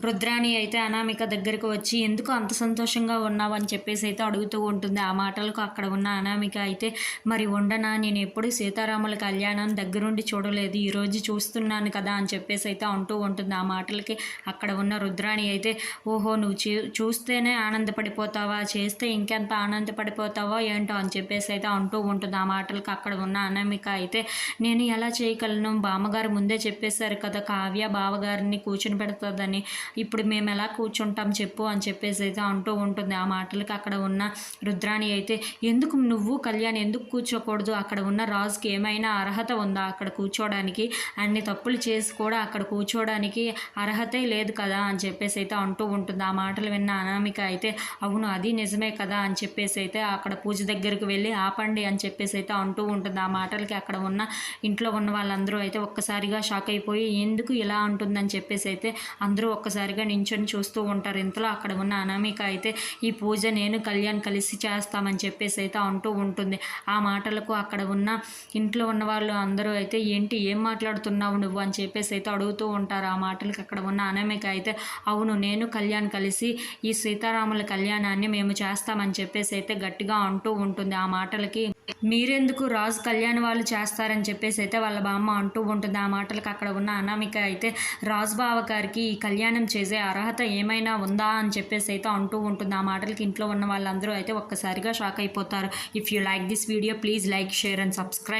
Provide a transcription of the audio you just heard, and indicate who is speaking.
Speaker 1: రుద్రాణి అయితే అనామిక దగ్గరకు వచ్చి ఎందుకు అంత సంతోషంగా ఉన్నావు? అని చెప్పేసి అయితే అడుగుతూ ఉంటుంది. ఆ మాటలకు అక్కడ ఉన్న అనామిక అయితే మరి ఉండనా? నేను ఎప్పుడు సీతారాముల కళ్యాణం దగ్గరుండి చూడలేదు. ఈరోజు చూస్తున్నాను కదా అని చెప్పేసి అయితే అంటూ ఉంటుంది. ఆ మాటలకి అక్కడ ఉన్న రుద్రాణి అయితే ఓహో నువ్వు చూ చూస్తేనే ఆనందపడిపోతావా? చేస్తే ఇంకెంత ఆనందపడిపోతావా ఏంటో? అని చెప్పేసి అయితే అంటూ ఉంటుంది. ఆ మాటలకు అక్కడ ఉన్న అనామిక అయితే నేను ఎలా చేయగలను? బామ్మగారు ముందే చెప్పేశారు కదా కావ్య బావగారిని కూర్చుని పెడుతుందని. ఇప్పుడు మేము ఎలా కూర్చుంటాం చెప్పు అని చెప్పేసి అయితే అంటూ ఉంటుంది. ఆ మాటలకి అక్కడ ఉన్న రుద్రాణి అయితే ఎందుకు నువ్వు కళ్యాణ్ ఎందుకు కూర్చోకూడదు? అక్కడ ఉన్న రాజుకి ఏమైనా అర్హత ఉందా? అక్కడ కూర్చోడానికి అన్ని తప్పులు చేసి కూడా అక్కడ కూర్చోడానికి అర్హతే లేదు కదా? అని చెప్పేసి అయితే అంటూ ఉంటుంది. ఆ మాటలు విన్న అనామిక అయితే అవును అది నిజమే కదా? అని చెప్పేసి అయితే అక్కడ పూజ దగ్గరికి వెళ్ళి ఆపండి అని చెప్పేసి అయితే అంటూ ఉంటుంది. ఆ మాటలకి అక్కడ ఉన్న ఇంట్లో ఉన్న వాళ్ళందరూ అయితే ఒక్కసారిగా షాక్ అయిపోయి ఎందుకు ఇలా ఉంటుందని చెప్పేసి అయితే అందరూ ఒక్కసారి ఒక్కసారిగా నించొని చూస్తూ ఉంటారు. ఇంతలో అక్కడ ఉన్న అనామిక అయితే ఈ పూజ నేను కళ్యాణ్ కలిసి చేస్తామని చెప్పేసి అయితే అంటూ ఉంటుంది. ఆ మాటలకు అక్కడ ఉన్న ఇంట్లో ఉన్న వాళ్ళు అందరూ అయితే ఏంటి ఏం మాట్లాడుతున్నావు నువ్వు? అని చెప్పేసి అయితే అడుగుతూ ఉంటారు. ఆ మాటలకి అక్కడ ఉన్న అనామిక అయితే అవును నేను కళ్యాణ్ కలిసి ఈ సీతారాముల కళ్యాణాన్ని మేము చేస్తామని చెప్పేసి అయితే గట్టిగా అంటూ ఉంటుంది. ఆ మాటలకి మీరెందుకు రాజు కళ్యాణ్ వాళ్ళు చేస్తారని చెప్పేసి అయితే వాళ్ళ బామ్మ అంటూ ఉంటుంది. ఆ మాటలకు అక్కడ ఉన్న అనామిక అయితే రాజు బావ గారికి ఈ కళ్యాణం చేసే అర్హత ఏమైనా ఉందా అని చెప్పేసి అయితే అంటూ ఉంటుంది. ఆ మాటలకి ఇంట్లో ఉన్న వాళ్ళందరూ అయితే ఒక్కసారిగా షాక్ అయిపోతారు. If you like this video please like share and subscribe